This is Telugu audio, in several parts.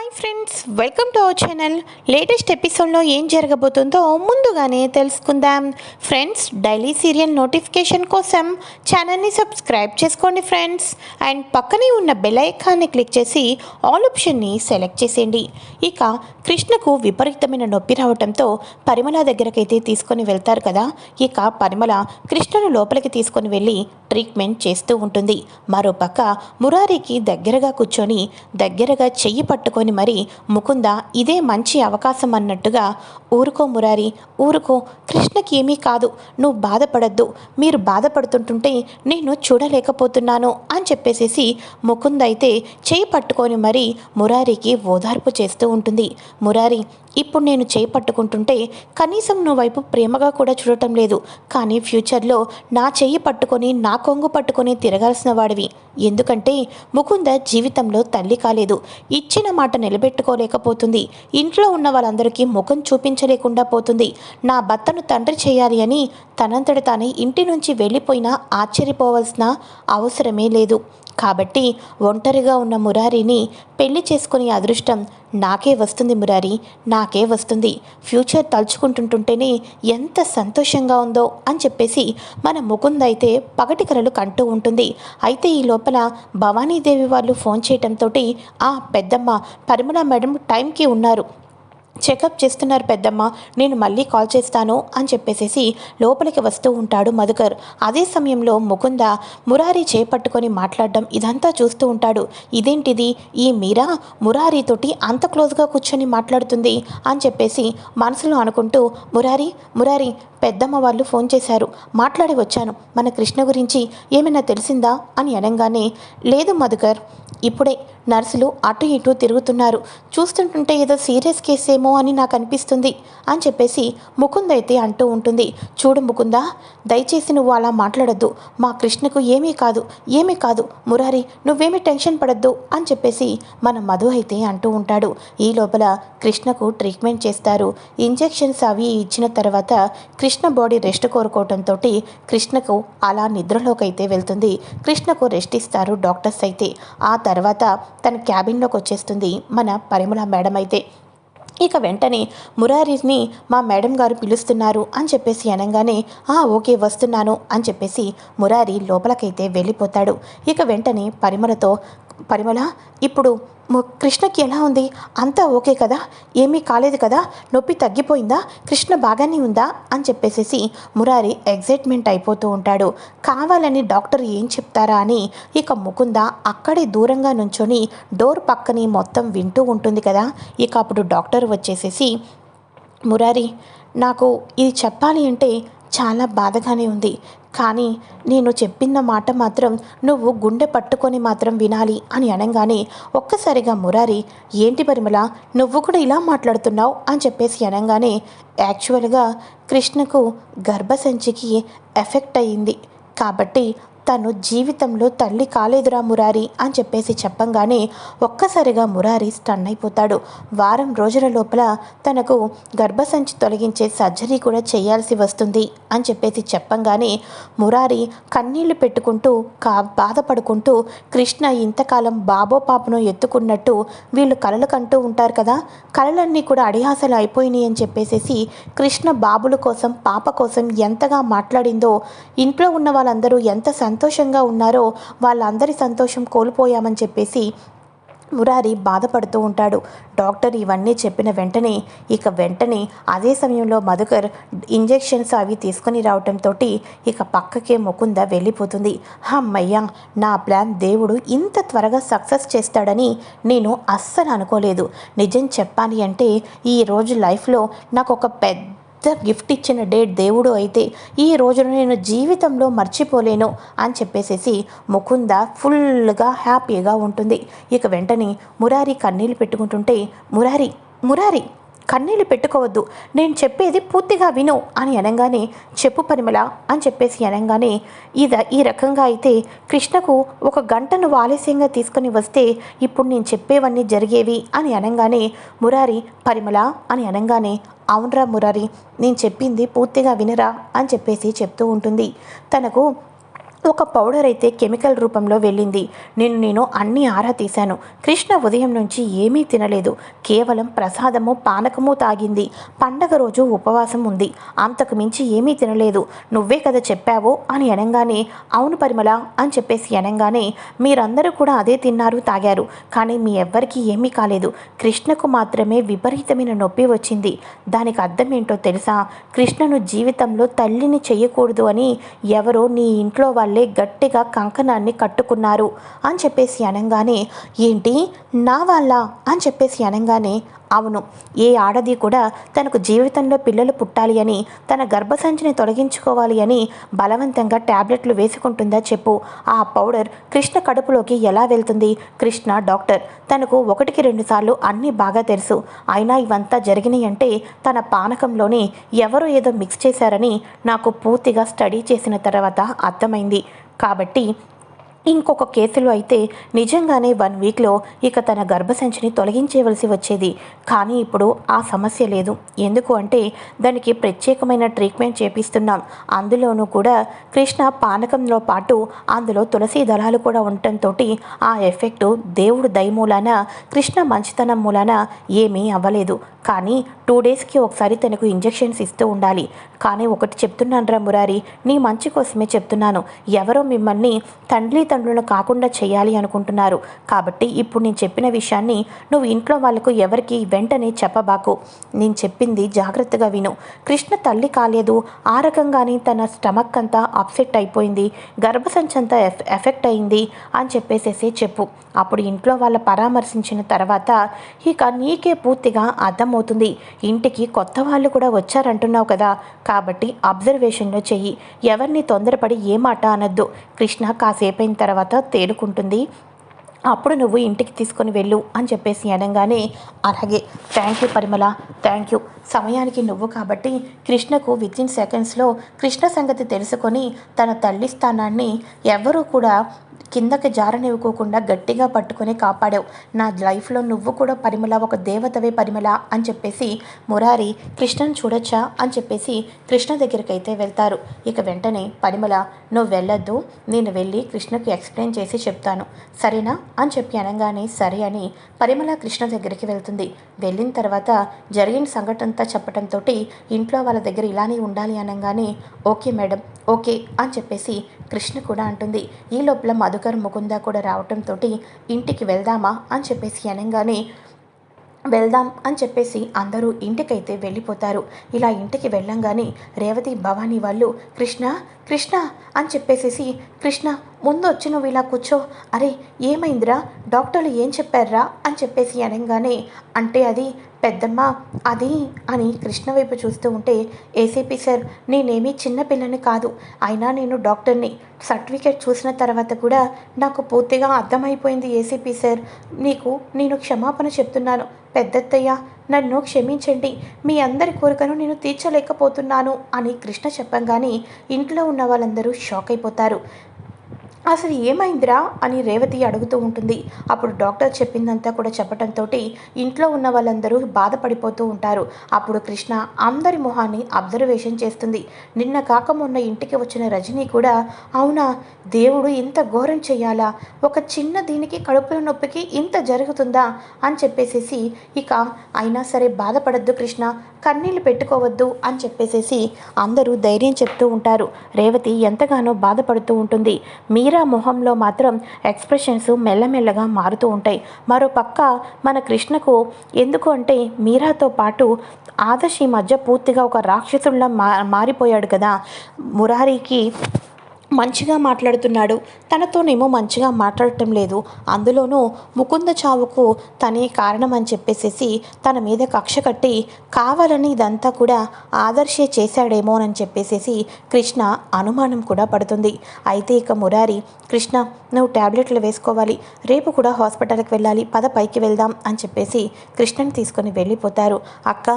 Hi friends welcome to our channel latest ఎపిసోడ్లో ఏం జరగబోతుందో ముందుగానే తెలుసుకుందాం. ఫ్రెండ్స్ డైలీ సీరియల్ నోటిఫికేషన్ కోసం ఛానల్ని సబ్స్క్రైబ్ చేసుకోండి ఫ్రెండ్స్ అండ్ పక్కనే ఉన్న బెల్ ఐకాన్ని క్లిక్ చేసి ఆల్ ఆప్షన్ని సెలెక్ట్ చేసేయండి. ఇక కృష్ణకు విపరీతమైన నొప్పి రావడంతో పరిమళ దగ్గరకైతే తీసుకొని వెళ్తారు కదా. ఇక పరిమళ కృష్ణను లోపలికి తీసుకొని వెళ్ళి ట్రీట్మెంట్ చేస్తూ ఉంటుంది. మరోపక్క మురారికి దగ్గరగా కూర్చొని దగ్గరగా చెయ్యి పట్టుకొని మరి ముకుంద ఇదే మంచి అవకాశం అన్నట్టుగా ఊరుకో మురారి ఊరుకో కృష్ణకి ఏమీ కాదు నువ్వు బాధపడద్దు మీరు బాధపడుతుంటుంటే నేను చూడలేకపోతున్నాను అని చెప్పేసేసి ముకుంద అయితే చేయి పట్టుకొని మరి మురారికి ఓదార్పు చేస్తూ ఉంటుంది. మురారి ఇప్పుడు నేను చేయి పట్టుకుంటుంటే కనీసం నువ్వు వైపు ప్రేమగా కూడా చూడటం లేదు. కానీ ఫ్యూచర్లో నా చెయ్యి పట్టుకొని నా కొంగు పట్టుకొని తిరగాల్సిన వాడివి. ఎందుకంటే ముకుంద జీవితంలో తల్లి కాలేదు. ఇచ్చిన మాట నిలబెట్టుకోలేకపోతుంది. ఇంట్లో ఉన్న వాళ్ళందరికీ ముఖం చూపించలేకుండా పోతుంది. నా భర్తను తండ్రి చేయాలి అని తనంతట తానే ఇంటి నుంచి వెళ్ళిపోయినా ఆశ్చర్యపోవాల్సిన అవసరమే లేదు. కాబట్టి ఒంటరిగా ఉన్న మురారిని పెళ్ళి చేసుకునే అదృష్టం నాకే వస్తుంది మురారి నాకే వస్తుంది. ఫ్యూచర్ తలుచుకుంటుంటుంటేనే ఎంత సంతోషంగా ఉందో అని చెప్పేసి మన ముకుంద్ అయితే పగటి కలలు కంటూ ఉంటుంది. అయితే ఈ లోపల భవానీదేవి వాళ్ళు ఫోన్ చేయటంతో ఆ పెద్దమ్మ పరిమళ మేడం టైంకి ఉన్నారు. చెకప్ చేస్తున్నారు పెద్దమ్మ నేను మళ్ళీ కాల్ చేస్తాను అని చెప్పేసేసి లోపలికి వస్తూ ఉంటాడు మధుకర్. అదే సమయంలో ముకుంద మురారి చేపట్టుకొని మాట్లాడడం ఇదంతా చూస్తూ ఉంటాడు. ఇదేంటిది? ఈ మీరా? మురారితోటి అంత క్లోజ్గా కూర్చొని మాట్లాడుతుంది అని చెప్పేసి మనసులో అనుకుంటూ మురారి మురారి పెద్దమ్మ వాళ్ళు ఫోన్ చేశారు. మాట్లాడి వచ్చాను. మన కృష్ణ గురించి ఏమైనా తెలిసిందా? అని అనగానే లేదు మధుకర్. ఇప్పుడే నర్సులు అటు ఇటు తిరుగుతున్నారు. చూస్తుంటుంటే ఏదో సీరియస్ కేస్ ఏమో అని నాకు అనిపిస్తుంది అని చెప్పేసి ముకుంద్ అయితే అంటూ ఉంటుంది. చూడు ముకుందా దయచేసి నువ్వు అలా మాట్లాడద్దు. మా కృష్ణకు ఏమీ కాదు ఏమీ కాదు. మురారి నువ్వేమీ టెన్షన్ పడద్దు అని చెప్పేసి మన మధు అయితే అంటూ ఉంటాడు. ఈ లోపల కృష్ణకు ట్రీట్మెంట్ చేస్తారు. ఇంజెక్షన్స్ అవి ఇచ్చిన తర్వాత కృష్ణ కృష్ణ బాడీ రెస్ట్ కోరుకోవడంతో కృష్ణకు అలా నిద్రలోకి అయితే వెళ్తుంది. కృష్ణకు రెస్ట్ ఇస్తారు డాక్టర్స్ అయితే. ఆ తర్వాత తన క్యాబిన్లోకి వచ్చేస్తుంది మన పరిమళ మేడం అయితే. ఇక వెంటనే మురారిని మా మేడం గారు పిలుస్తున్నారు అని చెప్పేసి అనగానే ఆ ఓకే వస్తున్నాను అని చెప్పేసి మురారి లోపలకైతే వెళ్ళిపోతాడు. ఇక వెంటనే పరిమళతో పరిమళ ఇప్పుడు కృష్ణకి ఎలా ఉంది? అంతా ఓకే కదా? ఏమీ కాలేదు కదా? నొప్పి తగ్గిపోయిందా? కృష్ణ బాగానే ఉందా? అని చెప్పేసేసి మురారి ఎగ్జైట్మెంట్ అయిపోతూ ఉంటాడు. కావాలని డాక్టర్ ఏం చెప్తారా అని ఇక ముకుంద అక్కడే దూరంగా నుంచొని డోర్ పక్కని మొత్తం వింటూ ఉంటుంది కదా? ఇక అప్పుడు డాక్టర్ వచ్చేసేసి మురారి నాకు ఇది చెప్పాలి అంటే చాలా బాధగానే ఉంది. కానీ నేను చెప్పిన మాట మాత్రం నువ్వు గుండె పట్టుకొని మాత్రం వినాలి అని అనగానే ఒక్కసారిగా మురారి ఏంటి పరిమళ నువ్వు కూడా ఇలా మాట్లాడుతున్నావు? అని చెప్పేసి అనగానే యాక్చువల్గా కృష్ణకు గర్భసంచికి ఎఫెక్ట్ అయ్యింది. కాబట్టి తను జీవితంలో తల్లి కాలేదురా మురారి అని చెప్పేసి చెప్పంగానే ఒక్కసారిగా మురారి స్టన్ అయిపోతాడు. వారం రోజుల లోపల తనకు గర్భసంచి తొలగించే సర్జరీ కూడా చేయాల్సి వస్తుంది అని చెప్పేసి చెప్పంగానే మురారి కన్నీళ్ళు పెట్టుకుంటూ కా బాధపడుకుంటూ కృష్ణ ఇంతకాలం బాబో పాపను ఎత్తుకున్నట్టు వీళ్ళు కలలు కంటూ ఉంటారు కదా కలలన్నీ కూడా అడిహాసలు అయిపోయినాయి అని చెప్పేసేసి కృష్ణ బాబుల కోసం పాప కోసం ఎంతగా మాట్లాడిందో ఇంట్లో ఉన్న వాళ్ళందరూ ఎంత సంతోషంగా ఉన్నారో వాళ్ళందరి సంతోషం కోల్పోయామని చెప్పేసి మురారి బాధపడుతూ ఉంటాడు. డాక్టర్ ఇవన్నీ చెప్పిన వెంటనే ఇక వెంటనే అదే సమయంలో మధుకర్ ఇంజెక్షన్స్ అవి తీసుకొని రావటంతో ఇక పక్కకే ముకుంద వెళ్ళిపోతుంది. అమ్మయ్య నా ప్లాన్ దేవుడు ఇంత త్వరగా సక్సెస్ చేస్తాడని నేను అస్సలు అనుకోలేదు. నిజం చెప్పాలి అంటే ఈ రోజు లైఫ్లో నాకు ఒక పెద్ద గిఫ్ట్ ఇచ్చిన డేట్ దేవుడు అయితే ఈ రోజును నేను జీవితంలో మర్చిపోలేను అని చెప్పేసేసి ముకుంద ఫుల్గా హ్యాపీగా ఉంటుంది. ఇక వెంటనే మురారి కన్నీళ్ళు పెట్టుకుంటుంటే మురారి మురారి కన్నీళ్ళు పెట్టుకోవద్దు. నేను చెప్పేది పూర్తిగా విను అని అనగానే చెప్పు పరిమళ అని చెప్పేసి అనగానే ఇద ఈ రకంగా అయితే కృష్ణకు ఒక గంటను ఆలస్యంగా తీసుకొని వస్తే ఇప్పుడు నేను చెప్పేవన్నీ జరిగేవి అని అనగానే మురారి పరిమళ అని అనగానే అవునరా మురారి నేను చెప్పింది పూర్తిగా వినరా అని చెప్పేసి చెప్తూ ఉంటుంది. తనకు ఒక పౌడర్ అయితే కెమికల్ రూపంలో వెళ్ళింది. నేను నేను అన్ని ఆరా తీశాను. కృష్ణ ఉదయం నుంచి ఏమీ తినలేదు. కేవలం ప్రసాదము పానకము తాగింది. పండగ రోజు ఉపవాసం ఉంది. అంతకు మించి ఏమీ తినలేదు. నువ్వే కదా చెప్పావో అని అనగానే అవును పరిమళ అని చెప్పేసి అనగానే మీరందరూ కూడా అదే తిన్నారు తాగారు. కానీ మీ ఎవ్వరికీ ఏమీ కాలేదు. కృష్ణకు మాత్రమే విపరీతమైన నొప్పి వచ్చింది. దానికి అర్థం ఏంటో తెలుసా? కృష్ణను జీవితంలో తల్లిని చెయ్యకూడదు అని ఎవరో నీ ఇంట్లో వాళ్ళు గట్టిగా కంకణాన్ని కట్టుకున్నారు. అని చెప్పేసి అనగానే ఏంటి? నా వాళ్ళ? అని చెప్పేసి అనగానే అవును ఏ ఆడది కూడా తనకు జీవితంలో పిల్లలు పుట్టాలి అని తన గర్భసంచిని తొలగించుకోవాలి అని బలవంతంగా ట్యాబ్లెట్లు వేసుకుంటుందా చెప్పు. ఆ పౌడర్ కృష్ణ కడుపులోకి ఎలా వెళ్తుంది? కృష్ణ డాక్టర్ తనకు ఒకటికి రెండు సార్లు అన్నీ బాగా తెలుసు. అయినా ఇవంతా జరిగినాయి అంటే తన పానకంలోనే ఎవరో ఏదో మిక్స్ చేశారని నాకు పూర్తిగా స్టడీ చేసిన తర్వాత అర్థమైంది. కాబట్టి ఇంకొక కేసులో అయితే నిజంగానే వన్ వీక్లో ఇక తన గర్భసంచిని తొలగించేవలసి వచ్చేది. కానీ ఇప్పుడు ఆ సమస్య లేదు. ఎందుకు అంటే దానికి ప్రత్యేకమైన ట్రీట్మెంట్ చేపిస్తున్నాం. అందులోనూ కూడా కృష్ణ పానకంలో పాటు అందులో తులసి దళాలు కూడా ఉండటంతో ఆ ఎఫెక్టు దేవుడు దయ మూలాన కృష్ణ మంచితనం మూలాన ఏమీ అవ్వలేదు. కానీ టూ డేస్కి ఒకసారి తనకు ఇంజెక్షన్స్ ఇస్తూ ఉండాలి. కానీ ఒకటి చెప్తున్నాను రా మురారి నీ మంచి కోసమే చెప్తున్నాను. ఎవరో మిమ్మల్ని తండ్రి తండ్రులను కాకుండా చేయాలి అనుకుంటున్నారు. కాబట్టి ఇప్పుడు నేను చెప్పిన విషయాన్ని నువ్వు ఇంట్లో వాళ్ళకు ఎవరికి వెంటనే చెప్పబాకు. నేను చెప్పింది జాగ్రత్తగా విను. కృష్ణ తల్లి కాలేదు. ఆ రకంగానే తన స్టమక్ అంతా అప్సెట్ అయిపోయింది. గర్భసంచంతా ఎఫ్ ఎఫెక్ట్ అయింది అని చెప్పేసేసి చెప్పు. అప్పుడు ఇంట్లో వాళ్ళ పరామర్శించిన తర్వాత ఇక నీకే పూర్తిగా అర్థమవుతుంది. ఇంటికి కొత్త వాళ్ళు కూడా వచ్చారంటున్నావు కదా. కాబట్టి అబ్జర్వేషన్లో చెయ్యి. ఎవరిని తొందరపడి ఏ మాట అనొద్దు. కృష్ణ కాసేపైన తర్వాత తేలుకుంటుంది. అప్పుడు నువ్వు ఇంటికి తీసుకొని వెళ్ళు అని చెప్పేసి అనగానే అలాగే thank you Parimala thank you సమయానికి నువ్వు కాబట్టి కృష్ణకు విత్ ఇన్ సెకండ్స్లో కృష్ణ సంగతి తెలుసుకొని తన తల్లి స్థానాన్ని ఎవరూ కూడా కిందకి జారనివ్వకోకుండా గట్టిగా పట్టుకొని కాపాడావు. నా లైఫ్లో నువ్వు కూడా పరిమళ ఒక దేవతవే పరిమళ అని చెప్పేసి మురారి కృష్ణను చూడొచ్చా అని చెప్పేసి కృష్ణ దగ్గరికి అయితే వెళ్తారు. ఇక వెంటనే పరిమళ నువ్వు వెళ్ళొద్దు నేను వెళ్ళి కృష్ణకు ఎక్స్ప్లెయిన్ చేసి చెప్తాను. సరేనా? అని చెప్పి అనగానే సరే అని పరిమళ కృష్ణ దగ్గరికి వెళ్తుంది. వెళ్ళిన తర్వాత జరిగిన సంఘటనంతా చెప్పడంతో ఇంట్లో వాళ్ళ దగ్గర ఇలానే ఉండాలి అనగానే ఓకే మేడం ఓకే అని చెప్పేసి కృష్ణ కూడా అంటుంది. ఈ లోపల మధుకర్ ముకుంద కూడా రావటంతో ఇంటికి వెళ్దామా అని చెప్పేసి అనగానే వెళ్దాం అని చెప్పేసి అందరూ ఇంటికైతే వెళ్ళిపోతారు. ఇలా ఇంటికి వెళ్ళంగానే రేవతి భవానీ వాళ్ళు కృష్ణ కృష్ణ అని చెప్పేసేసి కృష్ణ ముందు వచ్చి నువ్వు ఇలా కూర్చో. అరే ఏమైందిరా? డాక్టర్లు ఏం చెప్పారా అని చెప్పేసి అనగానే అంటే అది పెద్దమ్మ అది అని కృష్ణ వైపు చూస్తూ ఉంటే ఏసీపీ సార్ నేనేమీ చిన్నపిల్లని కాదు. అయినా నేను డాక్టర్ని. సర్టిఫికేట్ చూసిన తర్వాత కూడా నాకు పూర్తిగా అర్థమైపోయింది ఏసీపీ సార్. నీకు నేను క్షమాపణ చెప్తున్నాను. పెద్దత్తయ్య నన్ను క్షమించండి. మీ అందరి కోరికను నేను తీర్చలేకపోతున్నాను అని కృష్ణ చెప్పంగానే ఇంట్లో ఉన్న వాళ్ళందరూ షాక్ అయిపోతారు. అసలు ఏమైందిరా అని రేవతి అడుగుతూ ఉంటుంది. అప్పుడు డాక్టర్ చెప్పిందంతా కూడా చెప్పడంతో ఇంట్లో ఉన్న వాళ్ళందరూ బాధపడిపోతూ ఉంటారు. అప్పుడు కృష్ణ అందరి మొహాన్ని అబ్జర్వేషన్ చేస్తుంది. నిన్న కాక మొన్న ఇంటికి వచ్చిన రజనీ కూడా అవునా దేవుడు ఇంత ఘోరం చేయాలా? ఒక చిన్న దీనికి కడుపుల నొప్పికి ఇంత జరుగుతుందా? అని చెప్పేసేసి ఇక అయినా సరే బాధపడద్దు కృష్ణ కన్నీళ్ళు పెట్టుకోవద్దు అని చెప్పేసేసి అందరూ ధైర్యం చెప్తూ ఉంటారు. రేవతి ఎంతగానో బాధపడుతూ ఉంటుంది. మీ మీరా మొహంలో మాత్రం ఎక్స్ప్రెషన్స్ మెల్లమెల్లగా మారుతూ ఉంటాయి. మరో పక్క మన కృష్ణకు ఎందుకు అంటే మీరాతో పాటు ఆదర్శ్ ఈ మధ్య పూర్తిగా ఒక రాక్షసుల్లా మా మారిపోయాడు కదా. మురారికి మంచిగా మాట్లాడుతున్నాడు. తనతోనేమో మంచిగా మాట్లాడటం లేదు. అందులోనూ ముకుంద చావుకు తనే కారణం అని చెప్పేసేసి తన మీద కక్ష కట్టి కావాలని ఇదంతా కూడా ఆదర్శే చేశాడేమోనని చెప్పేసేసి కృష్ణ అనుమానం కూడా పడుతుంది. అయితే ఇక మురారి కృష్ణ నువ్వు ట్యాబ్లెట్లు వేసుకోవాలి. రేపు కూడా హాస్పిటల్కి వెళ్ళాలి. పద పైకి వెళ్దాం అని చెప్పేసి కృష్ణని తీసుకొని వెళ్ళిపోతారు. అక్క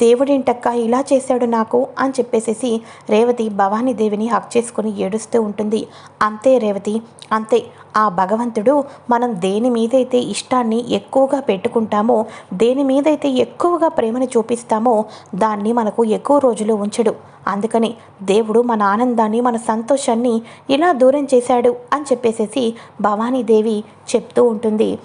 దేవుడేంటక్క ఇలా చేశాడు నాకు? అని చెప్పేసేసి రేవతి భవానీదేవిని హక్ చేసుకొని ఏడుస్తూ ఉంటుంది. అంతే రేవతి అంతే. ఆ భగవంతుడు మనం దేని మీదైతే ఇష్టాన్ని ఎక్కువగా పెట్టుకుంటామో దేని మీదైతే ఎక్కువగా ప్రేమను చూపిస్తామో దాన్ని మనకు ఎక్కువ రోజులు ఉంచడు. అందుకని దేవుడు మన ఆనందాన్ని మన సంతోషాన్ని ఇలా దూరం చేశాడు అని చెప్పేసేసి భవానీదేవి చెప్తూ ఉంటుంది.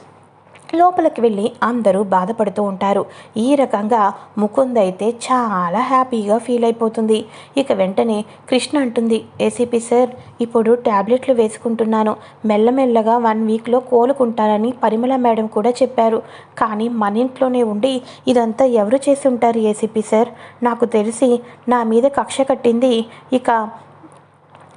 లోపలికి వెళ్ళి అందరూ బాధపడుతూ ఉంటారు. ఈ రకంగా ముకుంద్ అయితే చాలా హ్యాపీగా ఫీల్ అయిపోతుంది. ఇక వెంటనే కృష్ణ అంటుంది ఏసీపీ సార్ ఇప్పుడు ట్యాబ్లెట్లు వేసుకుంటున్నాను. మెల్లమెల్లగా వన్ వీక్లో కోలుకుంటానని పరిమళ మేడం కూడా చెప్పారు. కానీ మన ఇంట్లోనే ఉండి ఇదంతా ఎవరు చేసి ఉంటారు ఏసీపీ సార్? నాకు తెలిసి నా మీద కక్ష కట్టింది ఇక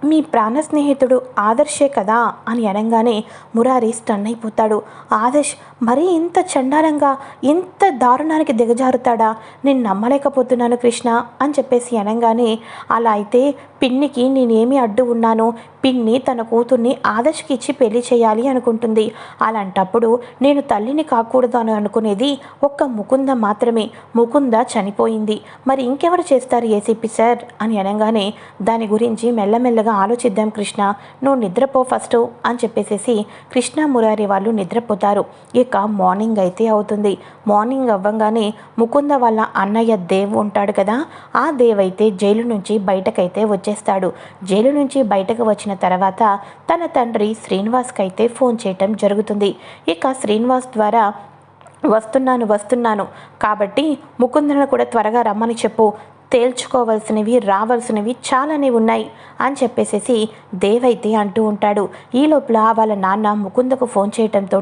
మీ ప్రాణ స్నేహితుడు ఆదర్శే కదా అని అనగానే మురారి స్టన్ అయిపోతాడు ఆదర్శ్ మరీ ఇంత చండాలంగా ఇంత దారుణానికి దిగజారుతాడా? నేను నమ్మలేకపోతున్నాను కృష్ణ అని చెప్పేసి అనగానే అలా అయితే పిన్నికి నేనేమి అడ్డు ఉన్నాను పిన్ని తన కూతుర్ని ఆదర్శకి ఇచ్చి పెళ్ళి చేయాలి అనుకుంటుంది. అలాంటప్పుడు నేను తల్లిని కాకూడదు అని అనుకునేది ఒక్క ముకుంద మాత్రమే. ముకుంద చనిపోయింది. మరి ఇంకెవరు చేస్తారు ఏసీపీ సార్? అని అనగానే దాని గురించి మెల్లమెల్లగా ఆలోచిద్దాం కృష్ణ. నువ్వు నిద్రపో ఫస్ట్ అని చెప్పేసేసి కృష్ణ మురారి వాళ్ళు నిద్రపోతారు. ఇక మార్నింగ్ అయితే అవుతుంది. మార్నింగ్ అవ్వగానే ముకుంద వాళ్ళ అన్నయ్య దేవ్ ఉంటాడు కదా ఆ దేవ్ అయితే జైలు నుంచి బయటకైతే వచ్చి వచ్చేస్తాడు జైలు నుంచి బయటకు వచ్చిన తర్వాత తన తండ్రి శ్రీనివాస్కి అయితే ఫోన్ చేయటం జరుగుతుంది. ఇక శ్రీనివాస్ ద్వారా వస్తున్నాను వస్తున్నాను. కాబట్టి ముకుందను కూడా త్వరగా రమ్మని చెప్పు. తేల్చుకోవలసినవి రావాల్సినవి చాలానే ఉన్నాయి అని చెప్పేసేసి దేవైతే అంటూ ఉంటాడు. ఈ లోపల వాళ్ళ నాన్న ముకుందకు ఫోన్ చేయటంతో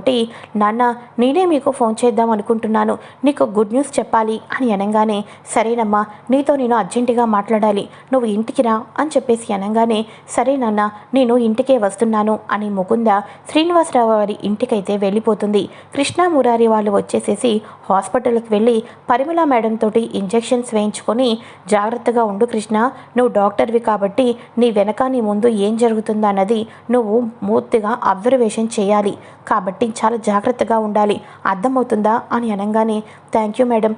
నాన్న నేనే మీకు ఫోన్ చేద్దాం అనుకుంటున్నాను. నీకు గుడ్ న్యూస్ చెప్పాలి అని అనగానే సరేనమ్మా నీతో నేను అర్జెంటుగా మాట్లాడాలి. నువ్వు ఇంటికి రా అని చెప్పేసి అనగానే సరే నాన్న నేను ఇంటికే వస్తున్నాను అని ముకుంద శ్రీనివాసరావు వారి ఇంటికైతే వెళ్ళిపోతుంది. కృష్ణ మురారి వాళ్ళు వచ్చేసేసి హాస్పిటల్కి వెళ్ళి పరిమళ మేడం తోటి ఇంజెక్షన్స్ వేయించుకొని జాగ్రత్తగా ఉండు కృష్ణ. నువ్వు డాక్టర్వి కాబట్టి నీ వెనక నీ ముందు ఏం జరుగుతుందో అన్నది నువ్వు మూర్తిగా అబ్జర్వేషన్ చేయాలి. కాబట్టి చాలా జాగ్రత్తగా ఉండాలి. అర్థమవుతుందా అని అనగానే థ్యాంక్ యూ మేడం.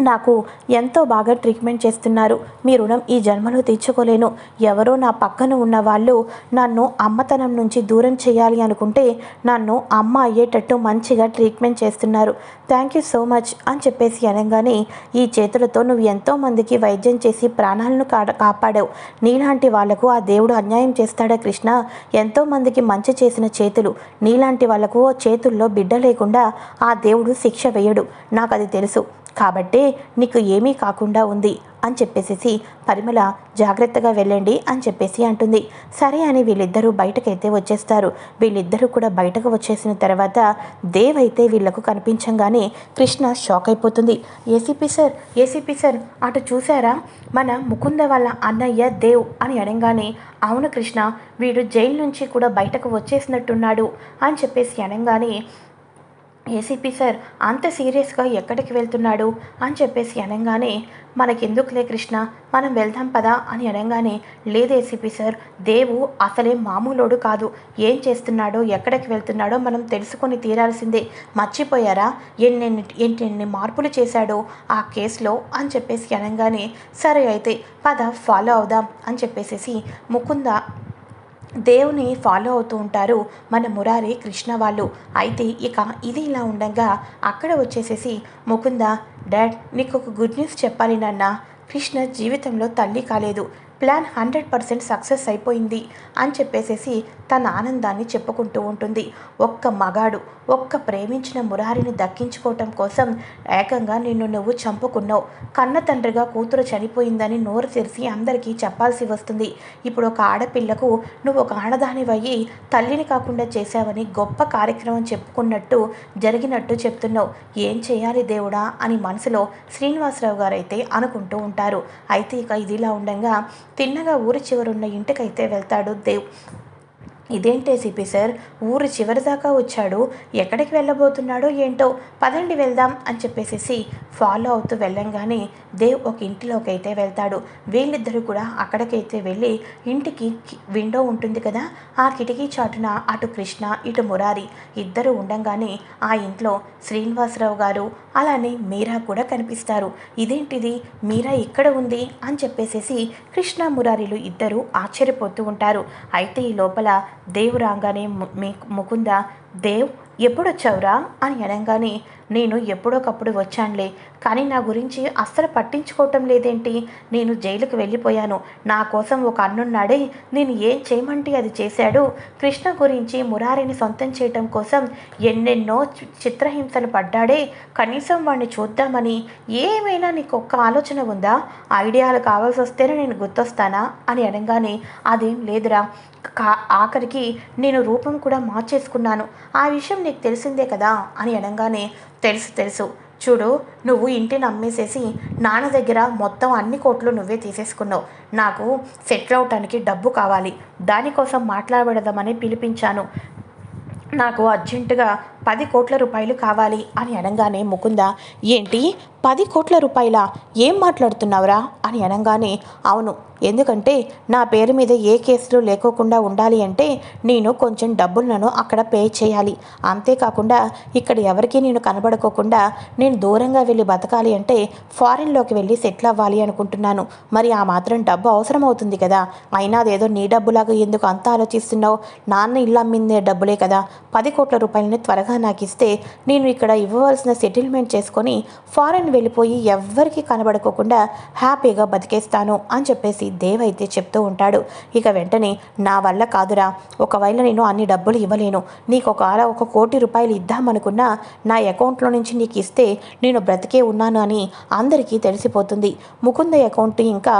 నాకు ఎంతో బాగా ట్రీట్మెంట్ చేస్తున్నారు. మీ రుణం ఈ జన్మలో తీర్చుకోలేను. ఎవరో నా పక్కన ఉన్న వాళ్ళు నన్ను అమ్మతనం నుంచి దూరం చేయాలి అనుకుంటే నన్ను అమ్మ అయ్యేటట్టు మంచిగా ట్రీట్మెంట్ చేస్తున్నారు. థ్యాంక్ యూ సో మచ్ అని చెప్పేసి అనగానే ఈ చేతులతో నువ్వు ఎంతో మందికి వైద్యం చేసి ప్రాణాలను కా కాపాడావు. నీలాంటి వాళ్ళకు ఆ దేవుడు అన్యాయం చేస్తాడా కృష్ణ? ఎంతో మందికి మంచి చేసిన చేతులు. నీలాంటి వాళ్ళకు చేతుల్లో బిడ్డ లేకుండా ఆ దేవుడు శిక్ష వేయడు. నాకు అది తెలుసు. కాబట్టే నీకు ఏమీ కాకుండా ఉంది అని చెప్పేసేసి పరిమళ జాగ్రత్తగా వెళ్ళండి అని చెప్పేసి అంటుంది. సరే అని వీళ్ళిద్దరూ బయటకైతే వచ్చేస్తారు. వీళ్ళిద్దరూ కూడా బయటకు వచ్చేసిన తర్వాత దేవ్ అయితే వీళ్ళకు కనిపించంగానే కృష్ణ షాక్ అయిపోతుంది. ఏసీపీ సార్ ఏసీపీ సార్ అటు చూసారా మన ముకుంద వాళ్ళ అన్నయ్య దేవ్ అని అనగానే అవును కృష్ణ వీడు జైలు నుంచి కూడా బయటకు వచ్చేసినట్టున్నాడు అని చెప్పేసి అనగానే ఏసీపీ సార్ అంత సీరియస్గా ఎక్కడికి వెళ్తున్నాడు? అని చెప్పేసి అనగానే మనకెందుకులే కృష్ణ? మనం వెళ్దాం పదా అని అనగానే లేదు ఏసీపీ సార్ దేవు అసలే మామూలోడు కాదు. ఏం చేస్తున్నాడో ఎక్కడికి వెళ్తున్నాడో మనం తెలుసుకొని తీరాల్సిందే. మర్చిపోయారా? ఎన్నెన్ని ఎన్నెన్ని మార్పులు చేశాడో ఆ కేసులో? అని చెప్పేసి అనగానే సరే అయితే పద ఫాలో అవుదాం అని చెప్పేసేసి ముకుంద దేవుని ఫాలో అవుతూ ఉంటారు మన మురారి కృష్ణ వాళ్ళు. అయితే ఇక ఇది ఇలా ఉండగా అక్కడ వచ్చేసేసి ముకుంద డాడ్ నీకు ఒక గుడ్ న్యూస్ చెప్పాలి నాన్న. కృష్ణ జీవితంలో తల్లి కాలేదు. ప్లాన్ హండ్రెడ్ పర్సెంట్ సక్సెస్ అయిపోయింది అని చెప్పేసేసి తన ఆనందాన్ని చెప్పుకుంటూ ఉంటుంది. ఒక్క మగాడు ఒక్క ప్రేమించిన మురారిని దక్కించుకోవటం కోసం ఏకంగా నిన్ను నువ్వు చంపుకున్నావు. కన్న తండ్రిగా కూతురు చనిపోయిందని నోరు తెరిచి అందరికీ చెప్పాల్సి వస్తుంది. ఇప్పుడు ఒక ఆడపిల్లకు నువ్వు ఒక ఆడదానివయ్యి తల్లిని కాకుండా చేశావని గొప్ప కార్యక్రమం చెప్పుకున్నట్టు జరిగినట్టు చెప్తున్నావు. ఏం చేయాలి దేవుడా అని మనసులో శ్రీనివాసరావు గారైతే అనుకుంటూ ఉంటారు. అయితే ఇక ఇదిలా ఉండగా తిన్నగా ఊరి చివరున్న ఇంటికైతే వెళ్తాడు దేవ్. ఇదేంటే CP sir? ఊరు చివరి దాకా వచ్చాడు. ఎక్కడికి వెళ్ళబోతున్నాడో ఏంటో? పదండి వెళ్దాం అని చెప్పేసి ఫాలో అవుతూ వెళ్ళంగానే దేవ్ ఒక ఇంటిలోకి అయితే వెళ్తాడు. వీళ్ళిద్దరూ కూడా అక్కడికైతే వెళ్ళి ఇంటికి విండో ఉంటుంది కదా? ఆ కిటికీ చాటున అటు కృష్ణ ఇటు మురారి ఇద్దరు ఉండంగానే ఆ ఇంట్లో శ్రీనివాసరావు గారు అలానే మీరా కూడా కనిపిస్తారు. ఇదేంటిది? మీరా ఇక్కడ ఉంది? అని చెప్పేసేసి కృష్ణ మురారిలు ఇద్దరు ఆశ్చర్యపోతూ ఉంటారు. అయితే ఈ లోపల దేవ్ రాగానే మీ ముకుంద దేవ్ ఎప్పుడొచ్చావురా అని అనగానే నేను ఎప్పుడోకప్పుడు వచ్చానులే. కానీ నా గురించి అస్సలు పట్టించుకోవటం లేదేంటి? నేను జైలుకు వెళ్ళిపోయాను. నా కోసం ఒక అన్నున్నాడే. నేను ఏం చేయమంటే అది చేశాడు. కృష్ణ గురించి మురారిని సొంతం చేయటం కోసం ఎన్నెన్నో చి- చిత్రహింసలు పడ్డాడే. కనీసం వాడిని చూద్దామని ఏమైనా నీకు ఒక్క ఆలోచన ఉందా? ఐడియాలు కావాల్సి వస్తేనే నేను గుర్తొస్తానా? అని అనగానే అదేం లేదురా. కా ఆఖరికి నేను రూపం కూడా మార్చేసుకున్నాను. ఆ విషయం నీకు తెలిసిందే కదా? అని అనగానే తెలుసు తెలుసు. చూడు నువ్వు ఇంటిని అమ్మేసేసి నాన్న దగ్గర మొత్తం అన్ని కోట్లు నువ్వే తీసేసుకున్నావు. నాకు సెటిల్ అవటానికి డబ్బు కావాలి. దానికోసం మాట్లాడబడదామని పిలిపించాను. నాకు అర్జెంటుగా పది కోట్ల రూపాయలు కావాలి అని అనగానే ముకుంద ఏంటి? పది కోట్ల రూపాయల? ఏం మాట్లాడుతున్నావురా? అని అనగానే అవును. ఎందుకంటే నా పేరు మీద ఏ కేసులు లేకోకుండా ఉండాలి అంటే నేను కొంచెం డబ్బులను అక్కడ పే చేయాలి. అంతేకాకుండా ఇక్కడ ఎవరికీ నేను కనబడుకోకుండా నేను దూరంగా వెళ్ళి బతకాలి అంటే ఫారిన్లోకి వెళ్ళి సెటిల్ అవ్వాలి అనుకుంటున్నాను. మరి ఆ మాత్రం డబ్బు అవసరం అవుతుంది కదా. అయినా అదేదో నీ డబ్బులాగా ఎందుకు అంత ఆలోచిస్తున్నావు? నాన్న ఇల్లు అమ్మిందే డబ్బులే కదా. పది కోట్ల రూపాయలని త్వరగా నాకు ఇస్తే నేను ఇక్కడ ఇవ్వవలసిన సెటిల్మెంట్ చేసుకొని ఫారెన్ వెళ్ళిపోయి ఎవ్వరికీ కనబడుకోకుండా హ్యాపీగా బతికేస్తాను అని చెప్పేసి దేవ్ అయితే చెప్తూ ఉంటాడు. ఇక వెంటనే నా వల్ల కాదురా. ఒకవేళ నేను అన్ని డబ్బులు ఇవ్వలేను. నీకు ఒకవేళ ఒక కోటి రూపాయలు ఇద్దామనుకున్నా నా అకౌంట్లో నుంచి నీకు ఇస్తే నేను బ్రతికే ఉన్నాను అని అందరికీ తెలిసిపోతుంది. ముకుంద అకౌంట్ ఇంకా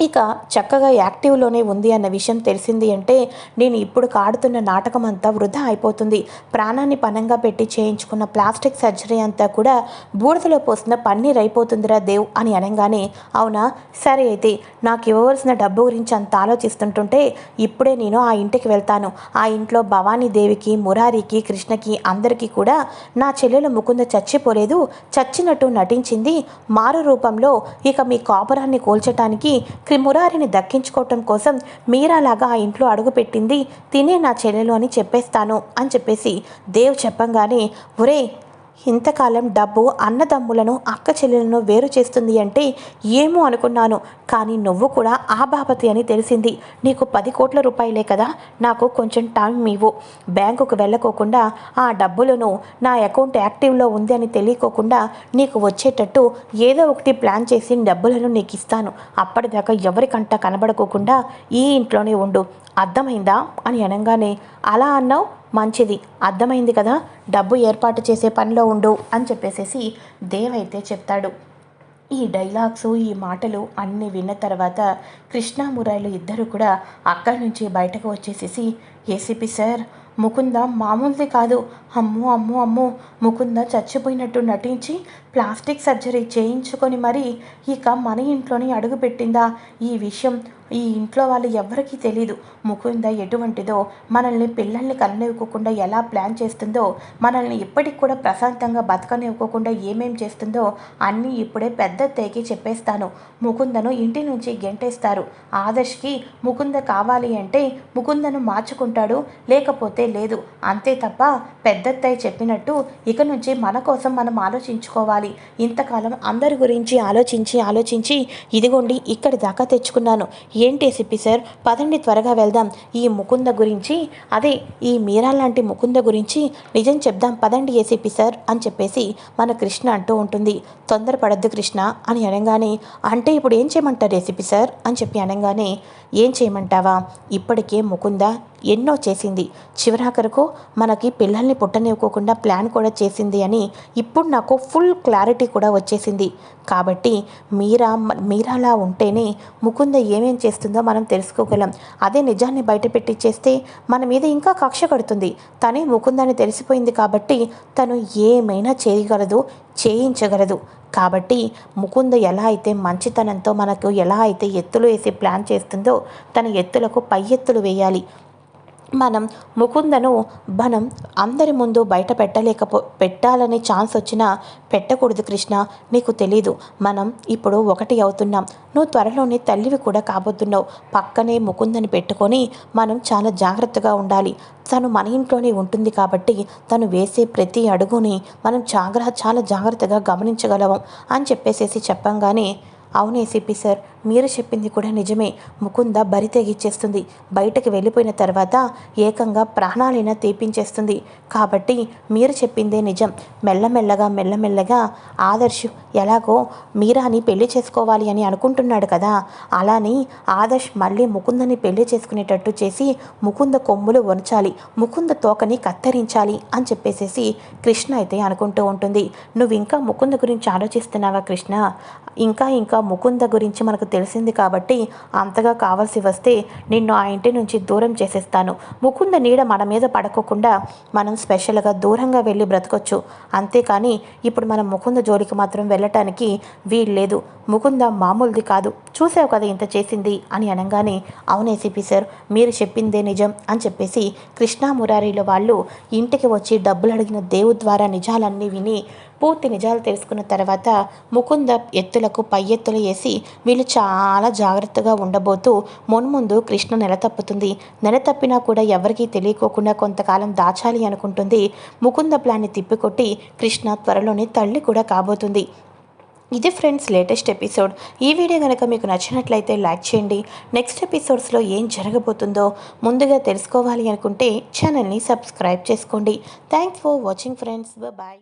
ఇక చక్కగా యాక్టివ్లోనే ఉంది అన్న విషయం తెలిసింది అంటే నేను ఇప్పుడు కాడుతున్న నాటకం అంతా వృధా అయిపోతుంది. ప్రాణాన్ని పనంగా పెట్టి చేయించుకున్న ప్లాస్టిక్ సర్జరీ అంతా కూడా బూడిదలో పోసిన పన్నీర్ అయిపోతుందిరా దేవ్ అని అనగానే అవునా? సరే అయితే నాకు ఇవ్వవలసిన డబ్బు గురించి అంత ఆలోచిస్తుంటుంటే ఇప్పుడే నేను ఆ ఇంటికి వెళ్తాను. ఆ ఇంట్లో భవానీ దేవికి మురారికి కృష్ణకి అందరికీ కూడా నా చెల్లెలు ముకుంద చచ్చిపోలేదు చచ్చినట్టు నటించింది మారు రూపంలో ఇక మీ కాపురాన్ని కోల్చటానికి క్రిమురారిని దక్కించుకోవటం కోసం మీరాలాగా ఆ ఇంట్లో అడుగుపెట్టింది తినే నా చెల్లెలు అని చెప్పేస్తాను అని చెప్పేసి దేవ్ చెప్పంగానే ఒరే ఇంతకాలం డబ్బు అన్నదమ్ములను అక్క చెల్లెలను వేరు చేస్తుంది అంటే ఏమో అనుకున్నాను. కానీ నువ్వు కూడా ఆ బాపతి అని తెలిసింది. నీకు పది కోట్ల రూపాయలే కదా నాకు కొంచెం టైం ఇవ్వు. బ్యాంకుకు వెళ్ళకోకుండా ఆ డబ్బులను నా అకౌంట్ యాక్టివ్లో ఉంది అని తెలియకోకుండా నీకు వచ్చేటట్టు ఏదో ఒకటి ప్లాన్ చేసి డబ్బులను నీకు ఇస్తాను. అప్పటిదాకా ఎవరికంట కనబడుకోకుండా ఈ ఇంట్లోనే ఉండు. అర్థమైందా? అని అనగానే అలా అన్నావు? మంచిది. అర్థమైంది కదా? డబ్బు ఏర్పాటు చేసే పనిలో ఉండు అని చెప్పేసేసి దేవ్ అయితే చెప్తాడు. ఈ డైలాగ్స్ ఈ మాటలు అన్నీ విన్న తర్వాత కృష్ణ మురాయిలు ఇద్దరు కూడా అక్కడి నుంచి బయటకు వచ్చేసేసి ఏసీపీ సార్ ముకుంద మామూలుది కాదు. అమ్మో అమ్మో అమ్మో ముకుంద చచ్చిపోయినట్టు నటించి ప్లాస్టిక్ సర్జరీ చేయించుకొని మరి ఇక మన ఇంట్లోని అడుగుపెట్టిందా? ఈ విషయం ఈ ఇంట్లో వాళ్ళు ఎవ్వరికీ తెలీదు. ముకుంద ఎటువంటిదో మనల్ని పిల్లల్ని కలనివ్వకుండా ఎలా ప్లాన్ చేస్తుందో మనల్ని ఇప్పటికి కూడా ప్రశాంతంగా బతకనివ్వకుండా ఏమేం చేస్తుందో అన్నీ ఇప్పుడే పెద్ద తేకి చెప్పేస్తాను. ముకుందను ఇంటి నుంచి గెంటేస్తారు. ఆదర్శ్కి ముకుంద కావాలి అంటే ముకుందను మార్చుకుంటాడు లేకపోతే లేదు. అంతే తప్ప పెద్దత్తయ్య చెప్పినట్టు ఇక నుంచి మన కోసం మనం ఆలోచించుకోవాలి. ఇంతకాలం అందరి గురించి ఆలోచించి ఆలోచించి ఇదిగోండి ఇక్కడి దాకా తెచ్చుకున్నాను. ఏంటి సిప్పి సార్? పదండి త్వరగా వెళ్దాం. ఈ ముకుంద గురించి అదే ఈ మీరా లాంటి ముకుంద గురించి నిజం చెప్దాం పదండి ఏసీపీ సార్? అని చెప్పేసి మన కృష్ణ అంటూ ఉంటుంది. తొందరపడద్దు కృష్ణ అని అనగానే అంటే ఇప్పుడు ఏం చేయమంటారు ఏసీపీ సార్? అని చెప్పి అనగానే ఏం చేయమంటావా? ఇప్పటికే ముకుంద ఎన్నో చేసింది. చివరాఖరకు మనకి పిల్లల్ని పుట్టనివ్వకుండా ప్లాన్ కూడా చేసింది అని ఇప్పుడు నాకు ఫుల్ క్లారిటీ కూడా వచ్చేసింది. కాబట్టి మీరా మీరాలా ఉంటేనే ముకుంద ఏమేం చేస్తుందో మనం తెలుసుకోగలం. అదే నిజాన్ని బయటపెట్టి చేస్తే మన మీద ఇంకా కక్ష కడుతుంది. తనే ముకుందని తెలిసిపోయింది కాబట్టి తను ఏమైనా చేయగలదు చేయించగలదు. కాబట్టి ముకుంద ఎలా అయితే మంచితనంతో మనకు ఎలా అయితే ఎత్తులు వేసి ప్లాన్ చేస్తుందో తన ఎత్తులకు పై ఎత్తులు వేయాలి. మనం ముకుందను మనం అందరి ముందు బయట పెట్టలేకపో పెట్టాలనే ఛాన్స్ వచ్చినా పెట్టకూడదు కృష్ణ. నీకు తెలీదు. మనం ఇప్పుడు ఒకటి అవుతున్నాం. నువ్వు త్వరలోనే తల్లివి కూడా కాబోతున్నావు. పక్కనే ముకుందని పెట్టుకొని మనం చాలా జాగ్రత్తగా ఉండాలి. తను మన ఇంట్లోనే ఉంటుంది కాబట్టి తను వేసే ప్రతి అడుగుని మనం జాగ్రత్త చాలా జాగ్రత్తగా గమనించగలవం అని చెప్పేసేసి చెప్పంగానే అవును ఏసీపీ సార్ మీరు చెప్పింది కూడా నిజమే. ముకుంద బరి తెగిచ్చేస్తుంది. బయటకు వెళ్ళిపోయిన తర్వాత ఏకంగా ప్రాణాలైనా తీపించేస్తుంది కాబట్టి మీరు చెప్పిందే నిజం. మెల్లమెల్లగా మెల్లమెల్లగా ఆదర్శ్ ఎలాగో మీరాని పెళ్ళి చేసుకోవాలి అని అనుకుంటున్నాడు కదా. అలాని ఆదర్శ్ మళ్ళీ ముకుందని పెళ్ళి చేసుకునేటట్టు చేసి ముకుంద కొమ్ములు వంచాలి. ముకుంద తోకని కత్తిరించాలి అని చెప్పేసేసి కృష్ణ అయితే అనుకుంటూ ఉంటుంది. నువ్వు ఇంకా ముకుంద గురించి ఆలోచిస్తున్నావా కృష్ణ? ఇంకా ఇంకా ముకుంద గురించి మనకు తెలిసింది కాబట్టి అంతగా కావాల్సి వస్తే నిన్ను ఆ ఇంటి నుంచి దూరం చేసేస్తాను. ముకుంద నీడ మన మీద పడకోకుండా మనం స్పెషల్గా దూరంగా వెళ్ళి బ్రతకొచ్చు. అంతేకాని ఇప్పుడు మనం ముకుంద జోలికి మాత్రం వెళ్ళటానికి వీల్లేదు ముకుంద మామూలుది కాదు. చూసావు కదా ఇంత చేసింది అని అనగానే అవును ఏసీపీ సార్ మీరు చెప్పిందే నిజం అని చెప్పేసి కృష్ణా మురారీలో వాళ్ళు ఇంటికి వచ్చి డబ్బులు అడిగిన దేవు ద్వారా నిజాలన్నీ విని పూర్తి నిజాలు తెలుసుకున్న తర్వాత ముకుంద ఎత్తులకు పై ఎత్తులు వేసి వీళ్ళు చాలా జాగ్రత్తగా ఉండబోతూ మున్ముందు కృష్ణ నెల తప్పుతుంది నెల తప్పినా కూడా ఎవరికీ తెలియకోకుండా కొంతకాలం దాచాలి అనుకుంటుంది. ముకుంద ప్లాన్ని తిప్పికొట్టి కృష్ణ త్వరలోనే తల్లి కూడా కాబోతుంది. ఇది ఫ్రెండ్స్ లేటెస్ట్ ఎపిసోడ్. ఈ వీడియో కనుక మీకు నచ్చినట్లయితే లైక్ చేయండి. నెక్స్ట్ ఎపిసోడ్స్లో ఏం జరగబోతుందో ముందుగా తెలుసుకోవాలి అనుకుంటే ఛానల్ని సబ్స్క్రైబ్ చేసుకోండి. Thanks for watching friends bye